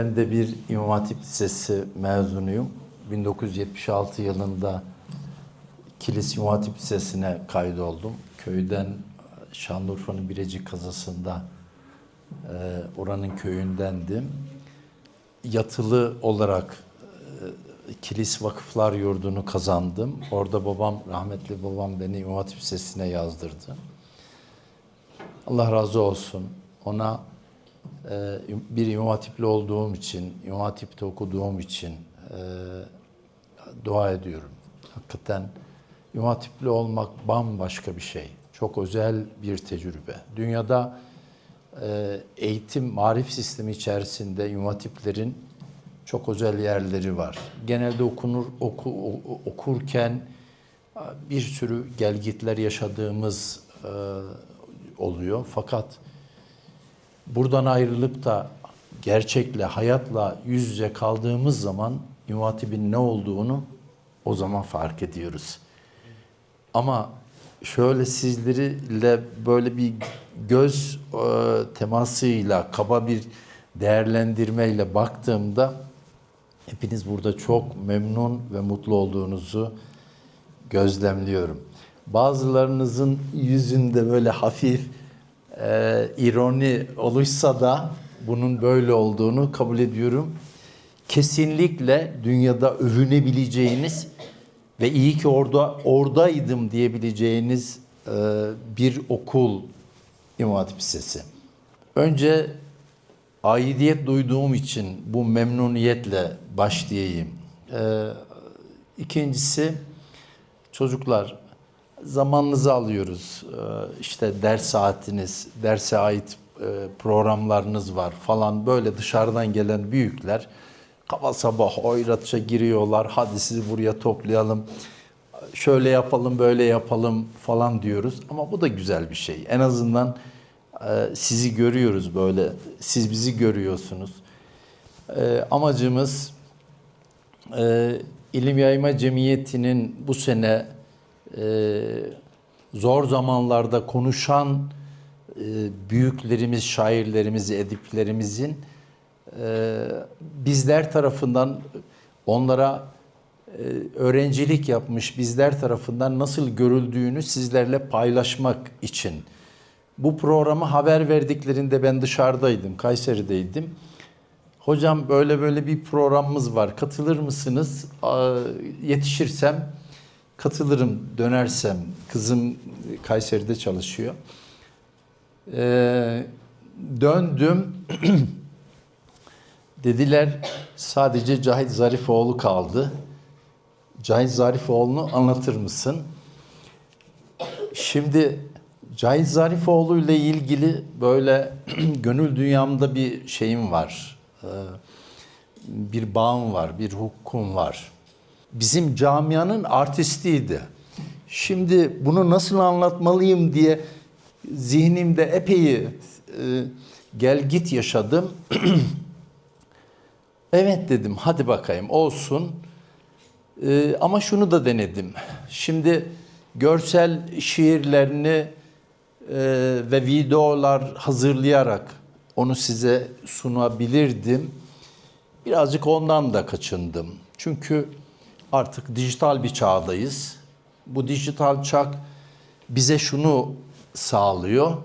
Ben de bir İmam Hatip Lisesi mezunuyum. 1976 yılında Kilis İmam Hatip Lisesi'ne kaydoldum. Köyden Şanlıurfa'nın Birecik kazasında e, oranın köyündendim. Yatılı olarak e, Kilis Vakıflar Yurdu'nu kazandım. Orada babam, rahmetli babam beni İmam Hatip Lisesi'ne yazdırdı. Allah razı olsun. Ona bir İmam Hatipli olduğum için, İmam Hatip'te okuduğum için e, dua ediyorum. Hakikaten İmam Hatipli olmak bambaşka bir şey. Çok özel bir tecrübe. Dünyada e, eğitim, marif sistemi içerisinde İmam Hatiplerin çok özel yerleri var. Genelde okunur, oku, okurken bir sürü gelgitler yaşadığımız e, oluyor. Fakat buradan ayrılıp da gerçekle, hayatla yüz yüze kaldığımız zaman İmam Hatip'in ne olduğunu o zaman fark ediyoruz. Ama şöyle sizlerle böyle bir göz e, temasıyla, kaba bir değerlendirmeyle baktığımda hepiniz burada çok memnun ve mutlu olduğunuzu gözlemliyorum. Bazılarınızın yüzünde böyle hafif e, ironi oluşsa da bunun böyle olduğunu kabul ediyorum. Kesinlikle dünyada övünebileceğiniz ve iyi ki orada oradaydım diyebileceğiniz e, bir okul İmam Hatip Lisesi. Önce aidiyet duyduğum için bu memnuniyetle başlayayım. E, ikincisi çocuklar zamanınızı alıyoruz. E, işte ders saatiniz, derse ait e, programlarınız var falan böyle dışarıdan gelen büyükler kaba sabah oyratça giriyorlar. Hadi sizi buraya toplayalım. Şöyle yapalım, böyle yapalım falan diyoruz. Ama bu da güzel bir şey. En azından e, sizi görüyoruz böyle. Siz bizi görüyorsunuz. E, amacımız İlim Yayma Cemiyeti'nin bu sene e, zor zamanlarda konuşan e, büyüklerimiz, şairlerimiz, ediplerimizin e, bizler tarafından onlara e, öğrencilik yapmış bizler tarafından nasıl görüldüğünü sizlerle paylaşmak için. Bu programı haber verdiklerinde ben dışarıdaydım, Kayseri'deydim. Hocam böyle böyle bir programımız var. Katılır mısınız? Yetişirsem katılırım, dönersem. Kızım Kayseri'de çalışıyor. Ee, döndüm. Dediler sadece Cahit Zarifoğlu kaldı. Cahit Zarifoğlu'nu anlatır mısın? Şimdi Cahit Zarifoğlu ile ilgili böyle gönül dünyamda bir şeyim var. Ee, Bir bağım var, bir hukum var. Bizim camianın artistiydi. Şimdi bunu nasıl anlatmalıyım diye zihnimde epey e, gel git yaşadım. evet dedim hadi bakayım olsun. Ee, ama şunu da denedim. Şimdi görsel şiirlerini e, ve videolar hazırlayarak onu size sunabilirdim. Birazcık ondan da kaçındım. Çünkü artık dijital bir çağdayız. Bu dijital çağ bize şunu sağlıyor.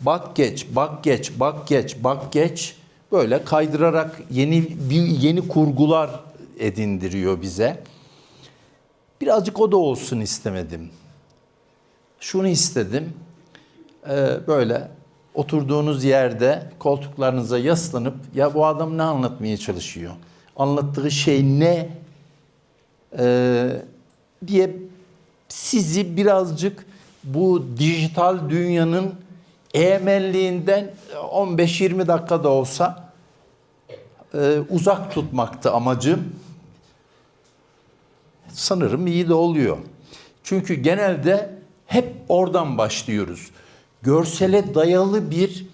Bak geç, bak geç, bak geç, bak geç. Böyle kaydırarak yeni bir yeni kurgular edindiriyor bize. Birazcık o da olsun istemedim. Şunu istedim. Ee, böyle oturduğunuz yerde koltuklarınıza yaslanıp ya bu adam ne anlatmaya çalışıyor? Anlattığı şey ne? Ee, diye sizi birazcık bu dijital dünyanın emelliğinden 15-20 dakika da olsa e, uzak tutmaktı amacım. Sanırım iyi de oluyor. Çünkü genelde hep oradan başlıyoruz. Görsele dayalı bir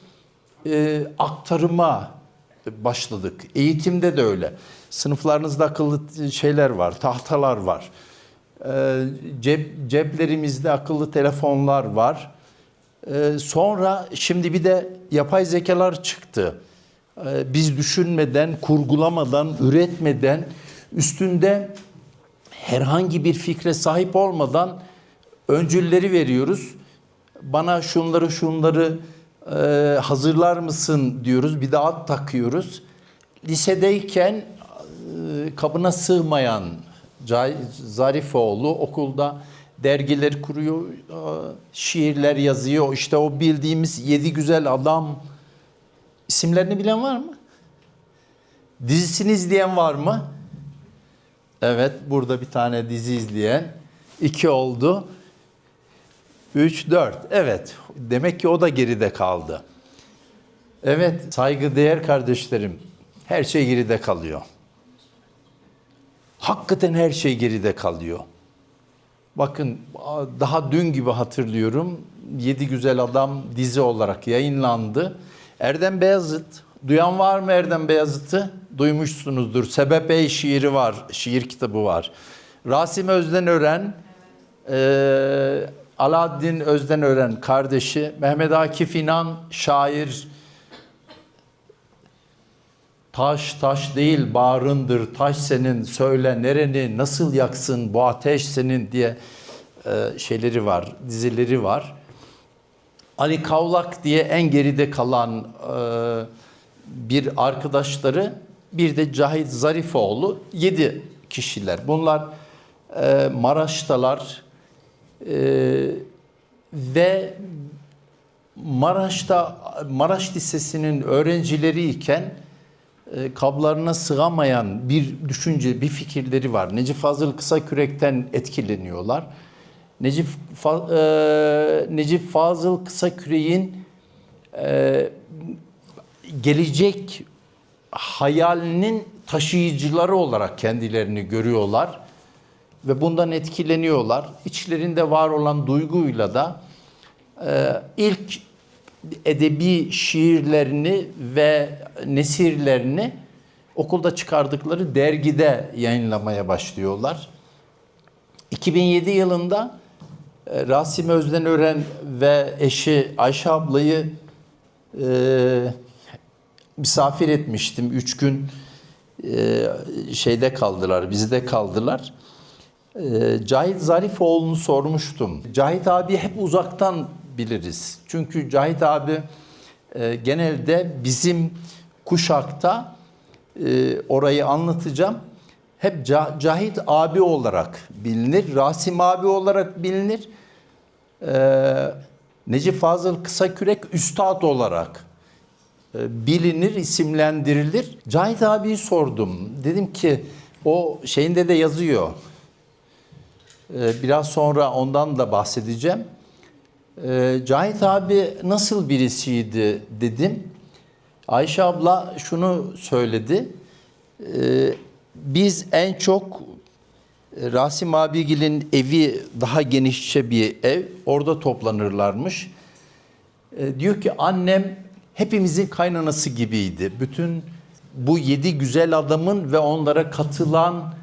e, aktarıma başladık. Eğitimde de öyle. Sınıflarınızda akıllı şeyler var, tahtalar var. E, cep, ceplerimizde akıllı telefonlar var. E, sonra şimdi bir de yapay zekalar çıktı. e, biz düşünmeden, kurgulamadan, üretmeden, üstünde herhangi bir fikre sahip olmadan öncülleri veriyoruz. Bana şunları şunları e, hazırlar mısın diyoruz. Bir de ad takıyoruz. Lisedeyken kabına sığmayan Zarifoğlu okulda dergileri kuruyor, e, şiirler yazıyor. İşte o bildiğimiz yedi güzel adam isimlerini bilen var mı? Dizisini izleyen var mı? Evet, burada bir tane dizi izleyen. iki oldu. Üç, dört. Evet, demek ki o da geride kaldı. Evet, saygıdeğer kardeşlerim, her şey geride kalıyor. Hakikaten her şey geride kalıyor. Bakın daha dün gibi hatırlıyorum. Yedi Güzel Adam dizi olarak yayınlandı. Erdem Beyazıt, duyan var mı Erdem Beyazıt'ı? Duymuşsunuzdur. Sebep Ey şiiri var, şiir kitabı var. Rasim Özdenören, e, Alaaddin Özdenören kardeşi, Mehmet Akif İnan şair, Taş taş değil bağrındır, taş senin, söyle nereni, nasıl yaksın bu ateş senin diye e, şeyleri var, dizileri var. Ali Kavlak diye en geride kalan e, bir arkadaşları, bir de Cahit Zarifoğlu, yedi kişiler. Bunlar e, Maraş'talar e, ve Maraş'ta Maraş Lisesi'nin öğrencileriyken e, kablarına sığamayan bir düşünce, bir fikirleri var. Necip Fazıl Kısakürek'ten etkileniyorlar. Necip, Fa, e, Necip Fazıl Kısakürek'in e, gelecek hayalinin taşıyıcıları olarak kendilerini görüyorlar ve bundan etkileniyorlar. İçlerinde var olan duyguyla da e, ilk edebi şiirlerini ve nesirlerini okulda çıkardıkları dergide yayınlamaya başlıyorlar. 2007 yılında e, Rasim Özdenören ve eşi Ayşe ablayı e, misafir etmiştim. Üç gün e, şeyde kaldılar, bizde kaldılar. E, Cahit Zarifoğlu'nu sormuştum. Cahit abi hep uzaktan biliriz. Çünkü Cahit abi e, genelde bizim kuşakta e, orayı anlatacağım. Hep Cahit abi olarak bilinir, Rasim abi olarak bilinir. E, Necip Fazıl Kısakürek üstad olarak e, bilinir, isimlendirilir. Cahit abiyi sordum. Dedim ki o şeyinde de yazıyor. E, biraz sonra ondan da bahsedeceğim. E, Cahit abi nasıl birisiydi dedim. Ayşe abla şunu söyledi. E, biz en çok e, Rasim abigilin evi daha genişçe bir ev. Orada toplanırlarmış. E, diyor ki annem hepimizin kaynanası gibiydi. Bütün bu yedi güzel adamın ve onlara katılan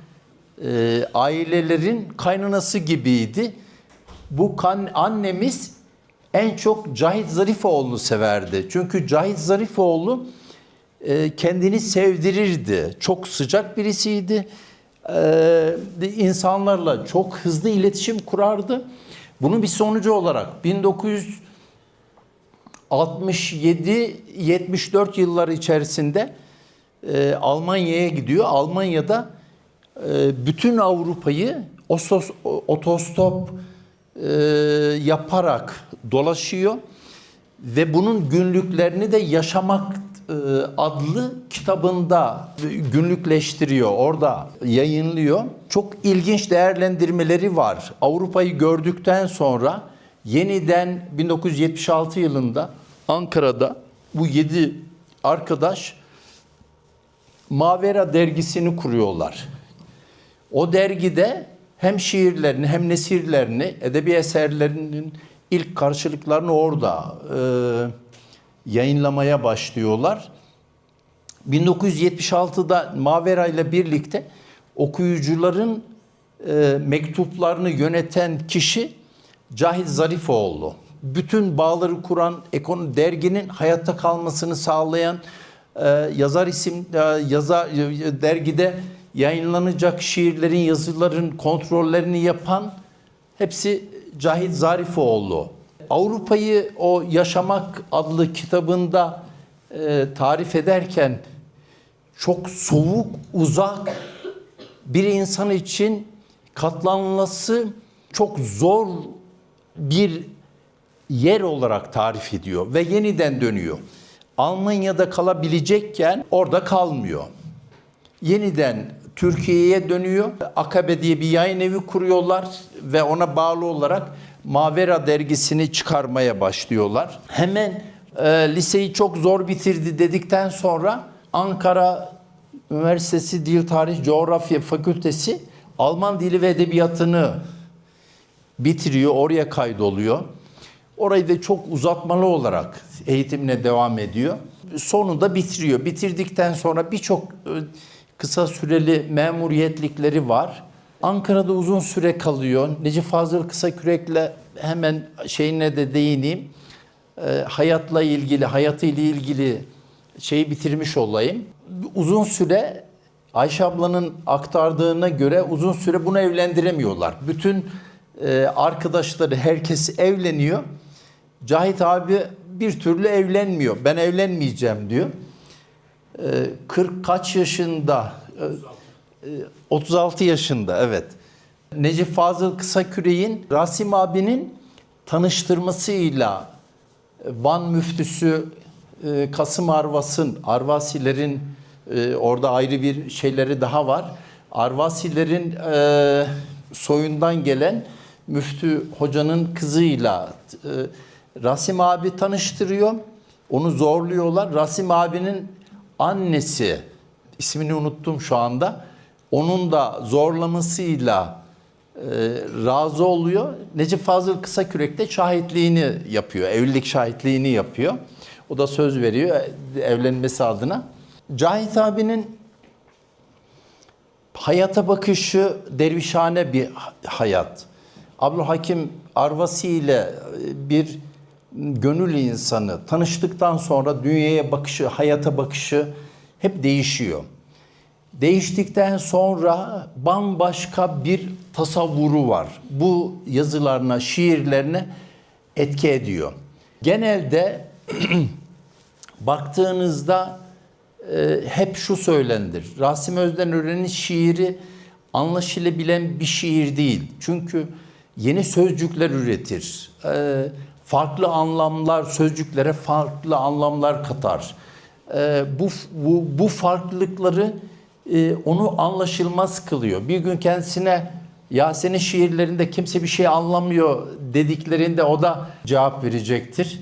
e, ailelerin kaynanası gibiydi. Bu kan, annemiz en çok Cahit Zarifoğlu'nu severdi. Çünkü Cahit Zarifoğlu e, kendini sevdirirdi. Çok sıcak birisiydi. E, insanlarla çok hızlı iletişim kurardı. Bunun bir sonucu olarak 1967-74 yılları içerisinde e, Almanya'ya gidiyor. Almanya'da bütün Avrupa'yı otostop yaparak dolaşıyor ve bunun günlüklerini de Yaşamak e, adlı kitabında günlükleştiriyor, orada yayınlıyor. Çok ilginç değerlendirmeleri var. Avrupa'yı gördükten sonra yeniden 1976 yılında Ankara'da bu yedi arkadaş Mavera dergisini kuruyorlar. O dergide hem şiirlerini hem nesirlerini, edebi eserlerinin ilk karşılıklarını orada e, yayınlamaya başlıyorlar. 1976'da Mavera ile birlikte okuyucuların e, mektuplarını yöneten kişi Cahit Zarifoğlu. Bütün bağları kuran, ekonomi derginin hayatta kalmasını sağlayan e, yazar isim e, yazar e, dergide yayınlanacak şiirlerin, yazıların kontrollerini yapan hepsi Cahit Zarifoğlu. Avrupa'yı o Yaşamak adlı kitabında e, tarif ederken çok soğuk, uzak bir insan için katlanması çok zor bir yer olarak tarif ediyor ve yeniden dönüyor. Almanya'da kalabilecekken orada kalmıyor. Yeniden Türkiye'ye dönüyor. Akabe diye bir yayın evi kuruyorlar ve ona bağlı olarak Mavera dergisini çıkarmaya başlıyorlar. Hemen e, liseyi çok zor bitirdi dedikten sonra Ankara Üniversitesi Dil Tarih Coğrafya Fakültesi Alman Dili ve Edebiyatı'nı bitiriyor, oraya kaydoluyor. Orayı da çok uzatmalı olarak eğitimine devam ediyor. Sonunda bitiriyor. Bitirdikten sonra birçok e, kısa süreli memuriyetlikleri var. Ankara'da uzun süre kalıyor. Necip Fazıl Kısakürek'le hemen şeyine de değineyim. E, hayatla ilgili, hayatıyla ilgili şeyi bitirmiş olayım. Uzun süre Ayşe ablanın aktardığına göre uzun süre bunu evlendiremiyorlar. Bütün e, arkadaşları herkes evleniyor. Cahit abi bir türlü evlenmiyor. Ben evlenmeyeceğim diyor. E, 40 kaç yaşında? E, e, 36 yaşında evet. Necip Fazıl Kısaküre'nin Rasim abinin tanıştırmasıyla Van müftüsü e, Kasım Arvas'ın, Arvasilerin e, orada ayrı bir şeyleri daha var. Arvasilerin e, soyundan gelen müftü hocanın kızıyla e, Rasim abi tanıştırıyor. Onu zorluyorlar. Rasim abinin annesi, ismini unuttum şu anda. Onun da zorlamasıyla e, razı oluyor. Necip Fazıl Kısakürek de şahitliğini yapıyor. Evlilik şahitliğini yapıyor. O da söz veriyor evlenmesi adına. Cahit abinin hayata bakışı dervişhane bir hayat. Abdülhakim Arvasi ile bir gönül insanı tanıştıktan sonra dünyaya bakışı, hayata bakışı hep değişiyor. Değiştikten sonra bambaşka bir tasavvuru var. Bu yazılarına, şiirlerine etki ediyor. Genelde baktığınızda e, hep şu söylenir. Rasim Özdenören'in şiiri anlaşılabilen bir şiir değil. Çünkü yeni sözcükler üretir. E, farklı anlamlar, sözcüklere farklı anlamlar katar. E, bu, bu, bu farklılıkları e, onu anlaşılmaz kılıyor. Bir gün kendisine ya senin şiirlerinde kimse bir şey anlamıyor dediklerinde o da cevap verecektir.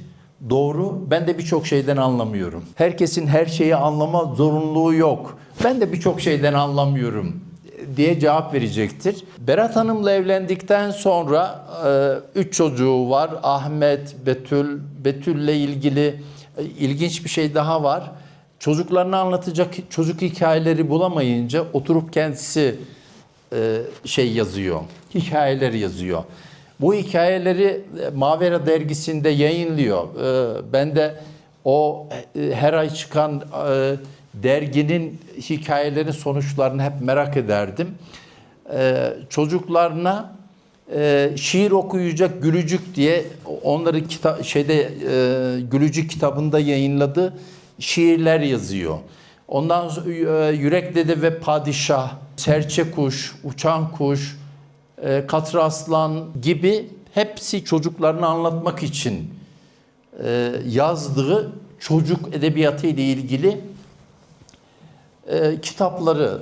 Doğru. Ben de birçok şeyden anlamıyorum. Herkesin her şeyi anlama zorunluluğu yok. Ben de birçok şeyden anlamıyorum diye cevap verecektir. Berat Hanım'la evlendikten sonra e, üç çocuğu var. Ahmet, Betül, Betül'le ilgili e, ilginç bir şey daha var. Çocuklarına anlatacak çocuk hikayeleri bulamayınca oturup kendisi e, şey yazıyor. Hikayeler yazıyor. Bu hikayeleri e, Mavera dergisinde yayınlıyor. E, Ben de o e, her ay çıkan e, derginin hikayelerin sonuçlarını hep merak ederdim. E, Çocuklarına e, şiir okuyacak Gülücük diye onları kita şeyde e, Gülücük kitabında yayınladı şiirler yazıyor. Ondan sonra e, Yürek Dede ve Padişah, Serçe Kuş, Uçan Kuş, e, Katır Aslan gibi hepsi çocuklarını anlatmak için e, yazdığı çocuk edebiyatı ile ilgili e, kitapları